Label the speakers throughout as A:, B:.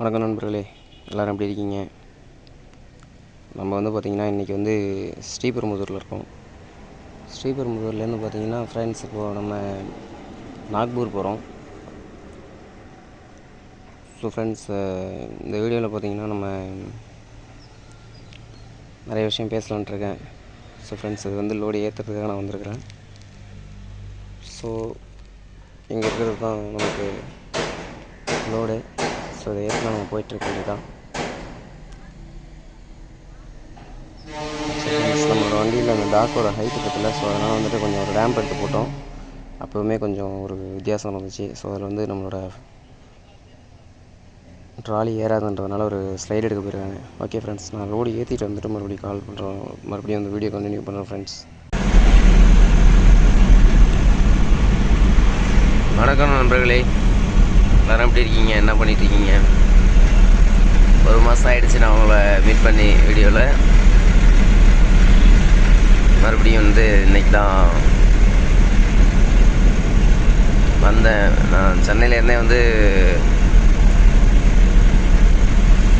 A: வணக்கம் நண்பர்களே எல்லோரும் எப்படி இருக்கீங்க? நம்ம வந்து பார்த்திங்கன்னா இன்றைக்கி வந்து ஸ்ரீபெரும்புதூரில் இருக்கோம். ஸ்ரீபெரும்புதூர்லேருந்து பார்த்திங்கன்னா ஃப்ரெண்ட்ஸ் இப்போது நம்ம நாக்பூர் போகிறோம் ஸோ ஃப்ரெண்ட்ஸ் இந்த வீடியோவில் பார்த்திங்கன்னா நம்ம நிறைய விஷயம் பேசலான்ட்ருக்கேன் ஸோ ஃப்ரெண்ட்ஸ் இது வந்து லோடு ஏற்றுறதுக்காக நான் வந்திருக்கிறேன். ஸோ இங்கே இருக்கிறது தான் நமக்கு லோடு. ஸோ இதை ஏற்றி நம்ம போயிட்டுருக்க வேண்டியதான் நம்மளோட வண்டியில் அந்த டாக்கோட ஹைட்டு பற்றில ஸோ அதனால் வந்துட்டு கொஞ்சம் ஒரு ரேம்ப் எடுத்து போட்டோம். அப்போவுமே கொஞ்சம் ஒரு வித்தியாசம் இருந்துச்சு. ஸோ அதில் வந்து நம்மளோட ட்ராலி ஏறாதுன்றதுனால ஒரு ஸ்லைடு எடுக்க போயிருக்காங்க. ஓகே ஃப்ரெண்ட்ஸ் நான் ரோடு ஏற்றிட்டு வந்துட்டு மறுபடியும் கால் பண்ணுறோம் மறுபடியும் அந்த வீடியோ கண்டினியூ பண்ணுறோம் ஃப்ரெண்ட்ஸ் வணக்கம் நண்பர்களே. எல்லாரும் எப்படி இருக்கீங்க? என்ன பண்ணிட்டு இருக்கீங்க ஒரு மாதம் ஆயிடுச்சு நான் உங்களை மீட் பண்ணி வீடியோவில் மறுபடியும் வந்து இன்னைக்கு தான் வந்தேன். நான் சென்னையிலேருந்தே வந்து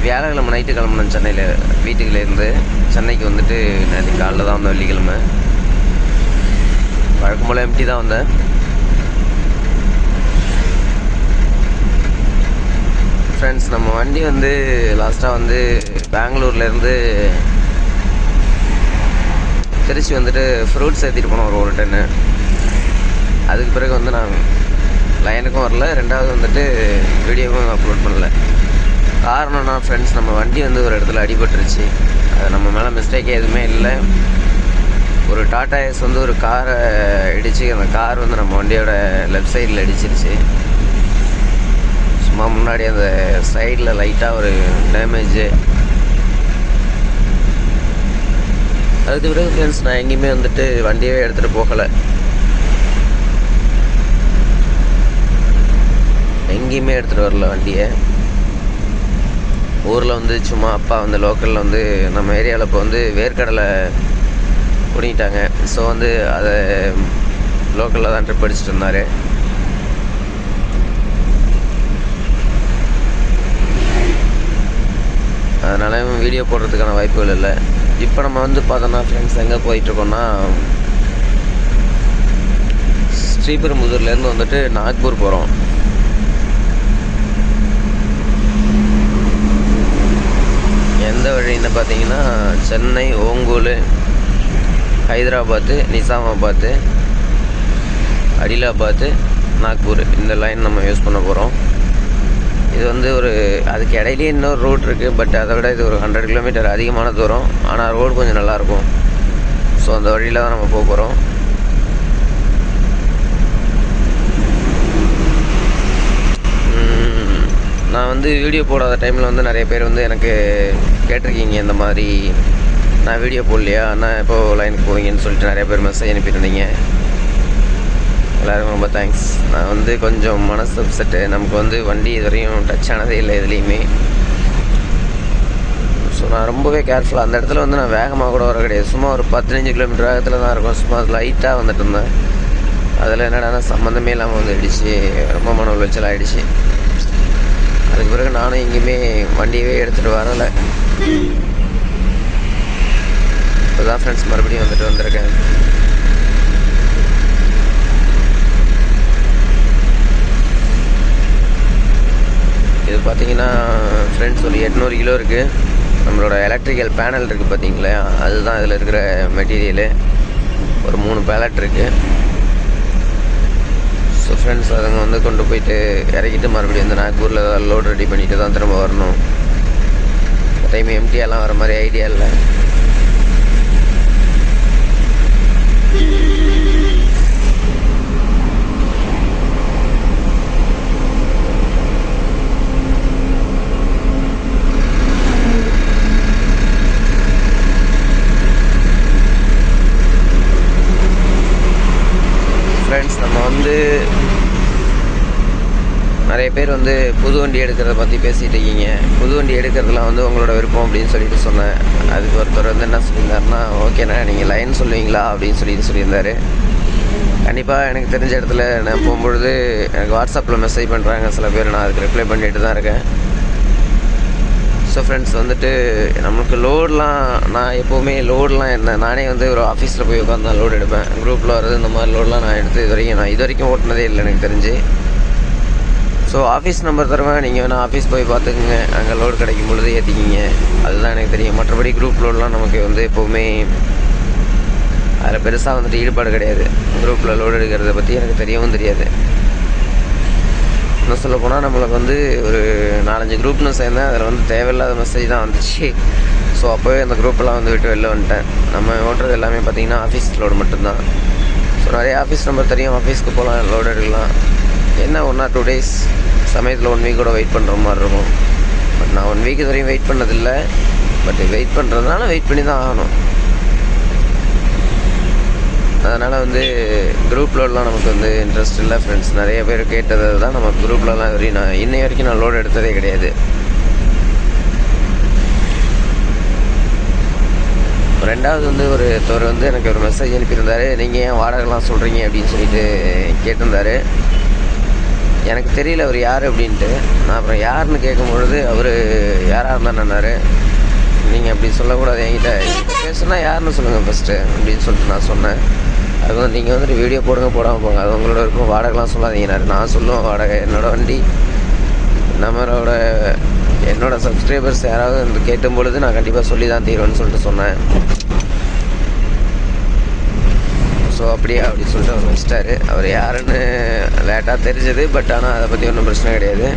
A: வியாழக்கிழமை நைட்டு கிளம்புனேன் சென்னையில். வீட்டுக்குலேருந்து சென்னைக்கு வந்துட்டு நேற்று காலைல தான் வந்தேன் வெள்ளிக்கிழமை. வழக்கம் போல் எம்டி தான் வந்தேன். ஃப்ரெண்ட்ஸ் நம்ம வண்டி வந்து லாஸ்ட்டாக வந்து பெங்களூர்லேருந்து திருச்சி வந்துட்டு ஃப்ரூட்ஸ் ஏற்றிட்டு போனோம் ஒரு ஒரு டென்னு அதுக்கு பிறகு வந்து நான் லைனுக்கும் வரல. ரெண்டாவது வந்துட்டு வீடியோவும் அப்லோட் பண்ணல. காரணம்னா ஃப்ரெண்ட்ஸ் நம்ம வண்டி வந்து ஒரு இடத்துல அடிபட்டுருச்சு. அது நம்ம மேலே மிஸ்டேக்கே எதுவுமே இல்லை. ஒரு டாடா எஸ் வந்து ஒரு காரை இடித்து அந்த கார் வந்து நம்ம வண்டியோட லெஃப்ட் சைடில் அடிச்சிருச்சு சும்மா முன்னாடி அந்த சைடில் லைட்டாக ஒரு டேமேஜு அதுக்கு பிறகு ஃப்ரெண்ட்ஸ் நான் எங்கேயுமே வந்துட்டு வண்டியவே எடுத்துகிட்டு போகலை. எங்கேயுமே எடுத்துகிட்டு வரல வண்டியை. ஊரில் வந்து சும்மா அப்பா வந்து லோக்கலில் வந்து நம்ம ஏரியாவில் இப்போ வந்து வேர்க்கடலை பிடிங்கிட்டாங்க. ஸோ வந்து அதை லோக்கலில் தான் ட்ரிப் அடிச்சுட்டு இருந்தார். அதனால வீடியோ போடுறதுக்கான வாய்ப்புகள் இல்லை. இப்போ நம்ம வந்து பார்த்தோன்னா ஃப்ரெண்ட்ஸ் எங்கே போயிட்டுருக்கோன்னா ஸ்ரீபெரும்புதூர்லேருந்து வந்துட்டு நாக்பூர் போகிறோம் எந்த வழின்னு பார்த்தீங்கன்னா சென்னை ஓங்கோல் ஹைதராபாத்து நிசாமாபாத்து அடிலாபாத்து நாக்பூர். இந்த லைன் நம்ம யூஸ் பண்ண போகிறோம் இது வந்து ஒரு அதுக்கு இடையிலேயே இன்னொரு ரோட் இருக்குது பட் அதை விட இது ஒரு ஹண்ட்ரட் கிலோமீட்டர் அதிகமான தூரம். ஆனால் ரோடு கொஞ்சம் நல்லாயிருக்கும் ஸோ அந்த வழியில் தான் நம்ம போக போகிறோம் நான் வந்து வீடியோ போடாத டைமில் வந்து நிறைய பேர் வந்து எனக்கு கேட்டிருக்கீங்க இந்த மாதிரி நான் வீடியோ போடலையா? நான் எப்போ லைனுக்கு போவீங்கன்னு சொல்லிட்டு நிறைய பேர் மெசேஜ் அனுப்பியிருந்தீங்க. எல்லாருக்கும் ரொம்ப தேங்க்ஸ் நான் வந்து கொஞ்சம் மனசு அப்செட்டு நமக்கு வந்து வண்டி இதுவரையும் டச் ஆனதே இல்லை எதுலேயுமே. ஸோ நான் ரொம்பவே கேர்ஃபுல்லாக அந்த இடத்துல வந்து நான் வேகமாக கூட வர கிடையாது. சும்மா ஒரு பதினஞ்சு கிலோமீட்டர் வேகத்தில் தான் இருக்கும். சும்மா லைட்டாக வந்துட்டு இருந்தேன். அதில் என்னடா சம்மந்தமே இல்லாமல் வந்துடுச்சு. ரொம்ப மன உளைச்சல் ஆகிடுச்சு அதுக்கு பிறகு நானும் எங்கேயுமே வண்டியவே எடுத்துகிட்டு வரலை. இப்போ தான் ஃப்ரெண்ட்ஸ் மறுபடியும் வந்துட்டு வந்திருக்கேன் இது பார்த்தீங்கன்னா ஃப்ரெண்ட்ஸ் ஒரு எட்நூறு கிலோ இருக்குது நம்மளோட எலக்ட்ரிக்கல் பேனல் இருக்குது பார்த்தீங்களா அதுதான் இதில் இருக்கிற மெட்டீரியலு ஒரு மூணு பேலட் இருக்குது ஸோ ஃப்ரெண்ட்ஸ் அதுங்க வந்து கொண்டு போயிட்டு இறக்கிட்டு மறுபடியும் வந்து நாக்பூரில் லோடு ரெடி பண்ணிட்டு தான் திரும்ப வரணும். டைம் எம்டியெல்லாம் வர மாதிரி ஐடியா இல்லை. ஃப்ரெண்ட்ஸ் நம்ம வந்து நிறைய பேர் வந்து புது வண்டி எடுக்கிறத பற்றி பேசிகிட்டு இருக்கீங்க. புது வண்டி எடுக்கிறதுலாம் வந்து உங்களோட விருப்பம் அப்படின்னு சொல்லிட்டு சொன்னேன். அதுக்கு ஒருத்தர் வந்து என்ன சொல்லியிருந்தாருன்னா ஓகேண்ணா நீங்கள் லைன் சொல்லுவீங்களா? அப்படின்னு சொல்லிட்டு சொல்லியிருந்தாரு. கண்டிப்பாக எனக்கு தெரிஞ்ச இடத்துல நான் போகும்பொழுது எனக்கு வாட்ஸ்அப்பில் மெசேஜ் பண்ணுறாங்க சில பேர். நான் அதுக்கு ரிப்ளை பண்ணிட்டு தான் இருக்கேன். ஸோ ஃப்ரெண்ட்ஸ் வந்துட்டு எனக்கு லோடெலாம் நான் எப்போவுமே லோடெலாம் என்ன நானே வந்து ஒரு ஆஃபீஸில் போய் உட்காந்து லோடு எடுப்பேன். குரூப்பில் வர்றது இந்த மாதிரி லோடெலாம் நான் எடுத்து இது வரைக்கும் நான் இது வரைக்கும் ஓட்டினதே இல்லை எனக்கு தெரிஞ்சு. ஸோ ஆஃபீஸ் நம்பர் தருவேன். நீங்கள் வேணால் ஆஃபீஸ் போய் பார்த்துக்குங்க. அங்கே லோடு கிடைக்கும் பொழுது ஏற்றிக்கிங்க அதுதான் எனக்கு தெரியும். மற்றபடி குரூப் லோடெலாம் நமக்கு வந்து எப்போவுமே அதில் பெருசாக வந்துட்டு ஈடுபாடு கிடையாது. குரூப்பில் லோடு எடுக்கிறத பற்றி எனக்கு தெரியவும் தெரியாது. இன்னும் சொல்ல போனால் நம்மளுக்கு வந்து ஒரு நாலஞ்சு குரூப்னு சேர்ந்தேன் அதில் வந்து தேவையில்லாத மெசேஜ் தான் வந்துச்சு. ஸோ அப்போவே அந்த குரூப்பெல்லாம் வந்து விட்டு வெளில வந்துட்டேன். நம்ம ஓட்டுறது எல்லாமே பார்த்திங்கன்னா ஆஃபீஸ் லோடு மட்டும்தான். ஸோ நிறைய ஆஃபீஸ் நம்பர் தெரியும். ஆஃபீஸ்க்கு போகலாம் லோடு எடுக்கலாம். என்ன ஒன் ஆர் டூ டேஸ் சமயத்தில் ஒன் வீக் கூட வெயிட் பண்ணுற மாதிரி இருக்கும். பட் நான் ஒன் வீக் வரையும் வெயிட் பண்ணதில்லை. பட் வெயிட் பண்ணுறதுனால வெயிட் பண்ணி தான் ஆகணும். அதனால் வந்து குரூப்லலாம் நமக்கு வந்து இன்ட்ரெஸ்ட் இல்லை ஃப்ரெண்ட்ஸ் நிறைய பேர் கேட்டது தான் நம்ம குரூப்லலாம் வரையும் நான் இன்னை வரைக்கும் நான் லோடு எடுத்ததே கிடையாது. ரெண்டாவது வந்து ஒரு ஒருத்தவர் வந்து எனக்கு ஒரு மெசேஜ் அனுப்பியிருந்தாரு. நீங்கள் ஏன் வாடகைலாம் சொல்கிறீங்க அப்படின்னு சொல்லிட்டு கேட்டிருந்தார். எனக்கு தெரியல அவர் யார் அப்படின்ட்டு. நான் அப்புறம் யாருன்னு கேட்கும்பொழுது அவர் யாராக இருந்தாருன்னாரு நீங்கள் அப்படி சொல்லக்கூடாது என்கிட்ட. பேசுனா யாருன்னு சொல்லுங்கள் ஃபஸ்ட்டு அப்படின்னு சொல்லிட்டு நான் சொன்னேன். அது வந்து நீங்கள் வந்துட்டு வீடியோ போடுங்க போடாமல் போங்க. அது உங்களோட இருக்கும் வாடகைலாம் சொல்லாதீங்கன்னாரு நான் சொல்லுவேன் வாடகை. என்னோடய வண்டி நம்மளோட என்னோடய சப்ஸ்கிரைபர்ஸ் யாராவது வந்து கேட்டும் பொழுது நான் கண்டிப்பாக சொல்லி தான் தீருவேன்னு சொல்லிட்டு சொன்னேன். ஸோ அப்படியே அப்படி சொல்லிட்டு அவர் வச்சிட்டாரு. அவர் யாருன்னு லேட்டாக தெரிஞ்சது பட் ஆனால் அதை பற்றி ஒன்றும் பிரச்சனை கிடையாது.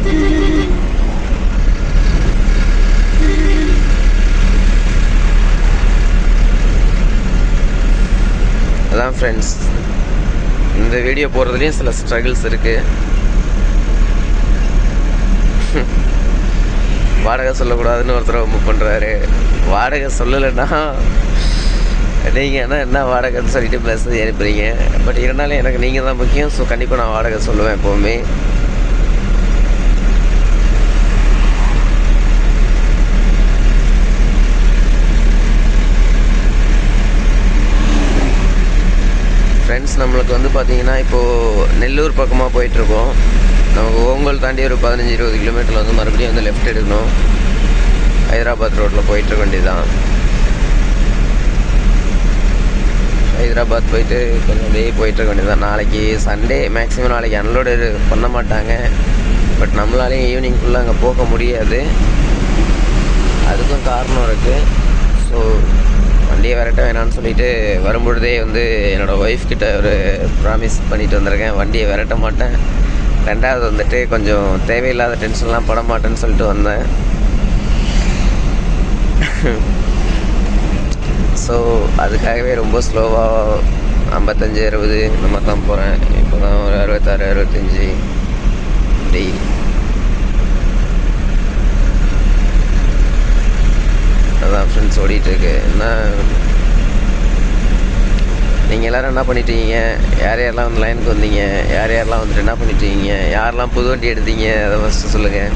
A: அதான் ஃப்ரெண்ட்ஸ் இந்த வீடியோ போகிறதுலேயும் சில ஸ்ட்ரகிள்ஸ் இருக்குது வாடகை சொல்லக்கூடாதுன்னு ஒருத்தர் மூவ் பண்ணுறாரு வாடகை சொல்லலைன்னா நீங்கள் என்ன என்ன வாடகைன்னு சொல்லிட்டு மெசேஜ் அனுப்புறீங்க பட் இருந்தாலும் எனக்கு நீங்கள் தான் முக்கியம் ஸோ கண்டிப்பாக நான் வாடகை சொல்லுவேன் எப்போவுமே. ஃப்ரெண்ட்ஸ் நம்மளுக்கு வந்து பார்த்தீங்கன்னா இப்போது நெல்லூர் பக்கமாக போயிட்டுருக்கோம் நமக்கு ஓங்கல் தாண்டி ஒரு பதினஞ்சு இருபது கிலோமீட்டரில் வந்து மறுபடியும் வந்து லெஃப்ட் எடுக்கணும். ஹைதராபாத் ரோட்டில் போயிட்டுருக்க வேண்டியதுதான். ஹைதராபாத் போயிட்டு கொஞ்சம் அப்படியே வேண்டியது வேண்டியதுதான். நாளைக்கு சண்டே மேக்ஸிமம் நாளைக்கு அன்லோடு பண்ண மாட்டாங்க. பட் நம்மளாலேயும் ஈவினிங்குள்ளே அங்கே போக முடியாது. அதுக்கும் காரணம் இருக்குது ஸோ வண்டியை விரட்ட வேணாம்னு சொல்லிட்டு வரும்பொழுதே வந்து என்னோடய ஒய்ஃப் கிட்ட ஒரு ப்ராமிஸ் பண்ணிட்டு வந்திருக்கேன். வண்டியை விரட்ட மாட்டேன். ரெண்டாவது வந்துட்டு கொஞ்சம் தேவையில்லாத டென்ஷன்லாம் பட மாட்டேன்னு சொல்லிட்டு வந்தேன். ஸோ அதுக்காகவே ரொம்ப ஸ்லோவாக ஐம்பத்தஞ்சு அறுபது இந்த மாதிரி தான் போகிறேன் இப்போ தான் ஒரு அறுபத்தாறு அறுபத்தஞ்சி. அப்படி அதான் ஃப்ரெண்ட்ஸ் ஓடிட்டுருக்கு என்ன நீங்கள் எல்லோரும் என்ன பண்ணிட்டீங்க? யார் யாரெல்லாம் வந்து லைனுக்கு வந்தீங்க? யார் யாரெல்லாம் வந்துட்டு என்ன பண்ணிட்டீங்க? யாரெல்லாம் புது வண்டி எடுத்தீங்க? அதை ஃபஸ்ட்டு சொல்லுங்கள்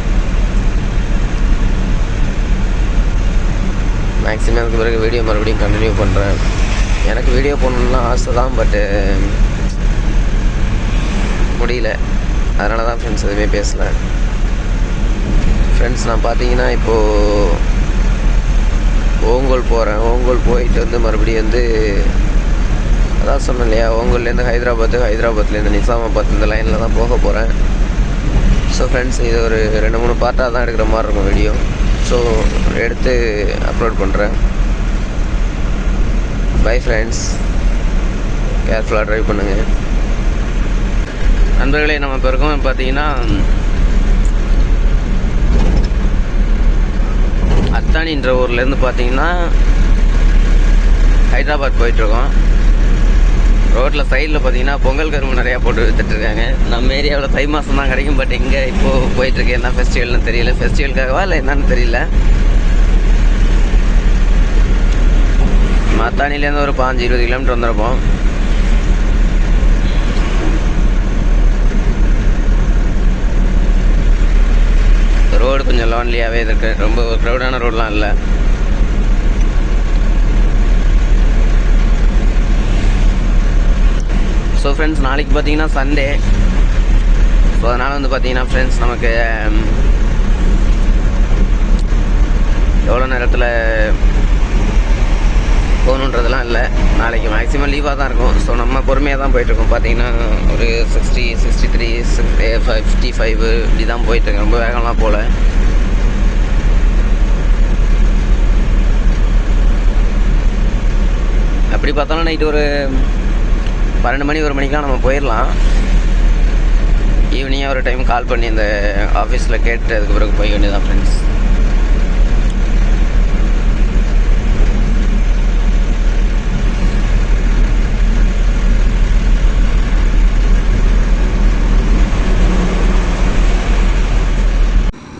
A: மேக்ஸிமம் அதுக்கு பிறகு வீடியோ மறுபடியும் கண்டினியூ பண்ணுறேன் எனக்கு வீடியோ போடணுன்லாம் ஆசை தான் பட்டு முடியல. அதனால தான் ஃப்ரெண்ட்ஸ் எதுவுமே பேசலை. ஃப்ரெண்ட்ஸ் நான் பார்த்தீங்கன்னா இப்போது ஓங்கோல் போகிறேன் ஓங்கோல் போயிட்டு வந்து மறுபடியும் வந்து அதான் சொன்னேன் இல்லையா உங்கள்லேருந்து ஹைதராபாத்து ஹைதராபாத்லேருந்து நிசாமாபாத் இந்த லைனில் தான் போக போகிறேன் ஸோ ஃப்ரெண்ட்ஸ் இது ஒரு ரெண்டு மூணு பார்ட்டாக தான் எடுக்கிற மாதிரி இருக்கும் வீடியோ ஸோ எடுத்து அப்லோட் பண்ணுறேன் பை ஃப்ரெண்ட்ஸ் கேர்ஃபுல்லாக ட்ரைவ் பண்ணுங்கள் நண்பர்களே நம்ம இப்போ இருக்கோம் பார்த்தீங்கன்னா அத்தானின்ற ஊர்லேருந்து பார்த்தீங்கன்னா ஹைதராபாத் போயிட்டுருக்கோம் ரோட்டில் சைடில் பார்த்தீங்கன்னா பொங்கல் கரும்பு நிறையா போட்டு வித்துட்ருக்காங்க நம்ம ஏரியாவில் தை மாதம் தான் கிடைக்கும் பட் இங்கே இப்போது போயிட்டுருக்கு என்ன ஃபெஸ்டிவல்னு தெரியல. ஃபெஸ்டிவலுக்காகவா இல்லை என்னன்னு தெரியல. மத்தானிலேருந்து ஒரு பாஞ்சு இருபது கிலோமீட்டர் வந்திருப்போம். ரோடு கொஞ்சம் லோன்லியாகவே இருக்குது ரொம்ப க்ரௌடான ரோடெலாம் இல்லை. ஸோ ஃப்ரெண்ட்ஸ் நாளைக்கு பார்த்தீங்கன்னா சண்டே ஸோ அதனால் வந்து பார்த்தீங்கன்னா ஃப்ரெண்ட்ஸ் நமக்கு um, எவ்வளோ நேரத்தில் போகணுன்றதெல்லாம் இல்லை. நாளைக்கு மேக்ஸிமம் லீவாக தான் இருக்கும். ஸோ நம்ம பொறுமையாக தான் போயிட்டுருக்கோம். பார்த்தீங்கன்னா ஒரு sixty sixty three fifty eh, five இப்படி தான் போயிட்டுருக்கேன் ரொம்ப வேகம்லாம் போகல. அப்படி பார்த்தாலும் நைட்டு ஒரு பன்னெண்டு மணி ஒரு மணிக்கெலாம் நம்ம போயிடலாம். ஈவினிங்காக ஒரு டைம் கால் பண்ணி இந்த ஆஃபீஸில் கேட்டு அதுக்கு பிறகு போய் வேண்டியதான் ஃப்ரெண்ட்ஸ்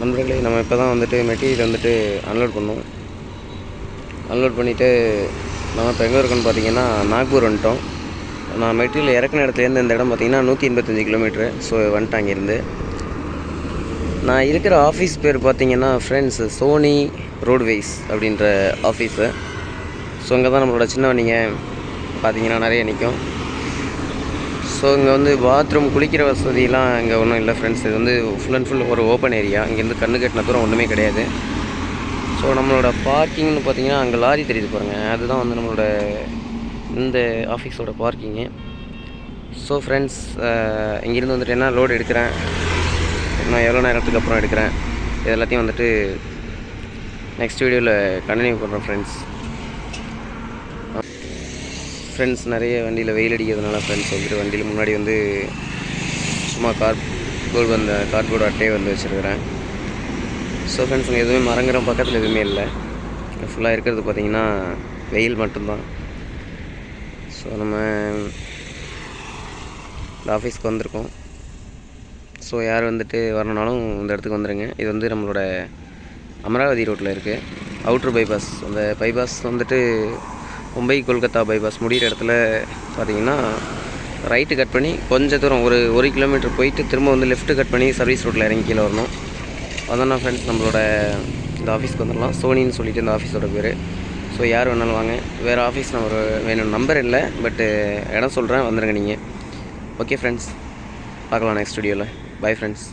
A: நண்பர்களே நம்ம இப்போ தான் வந்துட்டு மெட்டீரியல் வந்துட்டு அன்லோட் பண்ணோம். அன்லோட் பண்ணிவிட்டு நம்ம இப்போ எங்கே இருக்கோன்னு பார்த்தீங்கன்னா நாக்பூர் வந்துட்டோம். நான் மெட்டீரியல் இறக்குன இடத்துலேருந்து இந்த இடம் பார்த்தீங்கன்னா நூற்றி எண்பத்தஞ்சு கிலோமீட்ரு ஸோ வந்துட்டேன் அங்கேருந்து நான் இருக்கிற ஆஃபீஸ் பேர் பார்த்திங்கன்னா ஃப்ரெண்ட்ஸு சோனி ரோட்வேஸ் அப்படின்ற ஆஃபீஸு ஸோ இங்கே தான் நம்மளோட சின்ன வண்டிங்க பார்த்திங்கன்னா நிறைய நிற்கும் ஸோ இங்கே வந்து பாத்ரூம் குளிக்கிற வசதியெலாம் இங்கே ஒன்றும் இல்லை ஃப்ரெண்ட்ஸ் இது வந்து ஃபுல் அண்ட் ஃபுல் ஒரு ஓப்பன் ஏரியா இங்கேருந்து கண்ணு கட்டின தூரம் ஒன்றுமே கிடையாது. ஸோ நம்மளோட பார்க்கிங்னு பார்த்தீங்கன்னா அங்கே லாரி தெரியுது பாருங்கள் அதுதான் வந்து நம்மளோட இந்த ஆஃபீஸோட பார்க்கிங்கு. ஸோ ஃப்ரெண்ட்ஸ் இங்கேருந்து வந்துட்டு என்ன லோடு எடுக்கிறேன்? இன்னும் எவ்வளோ நேரத்துக்கு அப்புறம் எடுக்கிறேன்? இது எல்லாத்தையும் வந்துட்டு நெக்ஸ்ட் வீடியோவில் கண்டினியூ பண்ணுறோம் ஃப்ரெண்ட்ஸ் ஃப்ரெண்ட்ஸ் நிறைய வண்டியில் வெயில் அடிக்கிறதுனால ஃப்ரெண்ட்ஸ் வந்துட்டு வண்டியில் முன்னாடி வந்து சும்மா கார் போர்டு வந்த கார்ட்போர்டு அட்டையே வந்து வச்சுருக்கிறேன். ஸோ ஃப்ரெண்ட்ஸ் இங்கே எதுவுமே மரங்கிற பக்கத்தில் எதுவுமே இல்லை. ஃபுல்லாக இருக்கிறது பார்த்திங்கன்னா வெயில் மட்டும்தான். ஸோ நம்ம இந்த ஆஃபீஸ்க்கு வந்திருக்கோம். ஸோ யார் வந்துட்டு வரணுனாலும் இந்த இடத்துக்கு வந்துடுங்க இது வந்து நம்மளோட அமராவதி ரோட்டில் இருக்குது அவுட்ரு பைபாஸ் அந்த பைபாஸ் வந்துட்டு மும்பை கொல்கத்தா பைபாஸ் முடிகிற இடத்துல பார்த்தீங்கன்னா ரைட்டு கட் பண்ணி கொஞ்சம் தூரம் ஒரு ஒரு கிலோமீட்டர் போயிட்டு திரும்ப வந்து லெஃப்ட்டு கட் பண்ணி சர்வீஸ் ரோட்டில் இறங்கி கீழே வரணும். அதான் ஃப்ரெண்ட்ஸ் நம்மளோட இந்த ஆஃபீஸ்க்கு வந்துடலாம். சோனின்னு சொல்லிட்டு இந்த ஆஃபீஸோட பேர். ஸோ யார் வேணாலும் வாங்க. வேறு ஆஃபீஸ் நம்பர் வேணும். நம்பர் இல்லை பட்டு இடம் சொல்கிறேன் வந்துடுங்க நீங்கள் ஓகே ஃப்ரெண்ட்ஸ் பார்க்கலாம் நெக்ஸ்ட் ஸ்டுடியோவில் பை ஃப்ரெண்ட்ஸ்